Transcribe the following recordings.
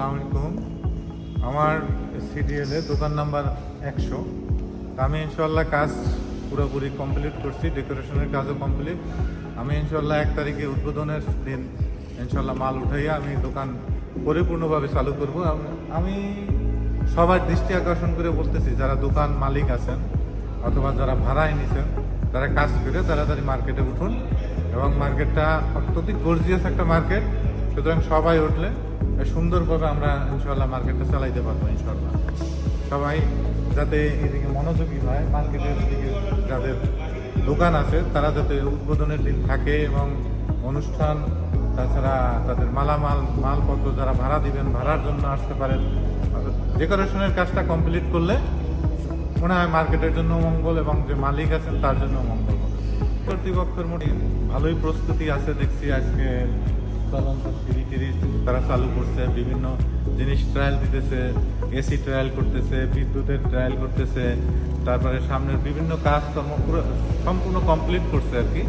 আসসালামু আলাইকুম। আমার সিডিএল দোকান নাম্বার একশো। আমি ইনশাল্লাহ কাজ পুরোপুরি কমপ্লিট করছি, ডেকোরেশনের কাজও কমপ্লিট। আমি ইনশাল্লাহ এক তারিখে উদ্বোধনের দিন ইনশাল্লাহ মাল উঠাইয়া আমি দোকান পরিপূর্ণভাবে চালু করব। আম- আমি সবার দৃষ্টি আকর্ষণ করে বলতেছি, যারা দোকান মালিক আছেন অথবা যারা ভাড়ায় নিছেন তারা কাজ করে তাড়াতাড়ি মার্কেটে উঠুন। এবং মার্কেটটা অত্যধিক গর্জিয়াস একটা মার্কেট, সুতরাং সবাই উঠলে সুন্দরভাবে আমরা ইনশাল্লাহ মার্কেটটা চালাইতে পারব ইনশাল্লাহ সবাই যাতে এদিকে মনোযোগী হয়, মার্কেটের দিকে যাদের দোকান আছে, তারা যাতে উদ্বোধনের দিন থাকে এবং অনুষ্ঠান, তাছাড়া তাদের মালামাল, মালপত্র যারা ভাড়া দিবেন, ভাড়ার জন্য আসতে পারেন। ডেকোরেশনের কাজটা কমপ্লিট করলে মনে হয় মার্কেটের জন্য মঙ্গল এবং যে মালিক আছেন তার জন্য মঙ্গল। কর্তৃপক্ষের মোটে ভালোই প্রস্তুতি আছে দেখছি আজকে। তারা চালু করছে, বিভিন্ন জিনিস ট্রায়াল দিতেছে এসি ট্রায়াল করতেছে, বিদ্যুতের ট্রায়াল করতেছে, তারপরে সামনের বিভিন্ন পুরো সম্পূর্ণ কমপ্লিট করছে আর কি।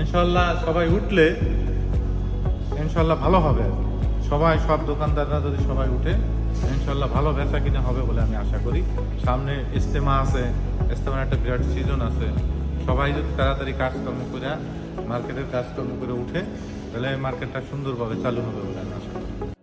ইনশাল্লাহ সবাই উঠলে ইনশাল্লাহ ভালো হবে আর কি। সবাই, সব দোকানদাররা যদি সবাই উঠে, ইনশাল্লাহ ভালো বেচা কিনা হবে বলে আমি আশা করি। সামনে ইস্তেমা আছে ইস্তেমার একটা বিরাট সিজন আছে। সবাই যদি তাড়াতাড়ি কাজকর্ম করে মার্কেটের কাজকর্ম করে উঠে তাহলে মার্কেটটা সুন্দরভাবে চালু হবে বলে আশা করি।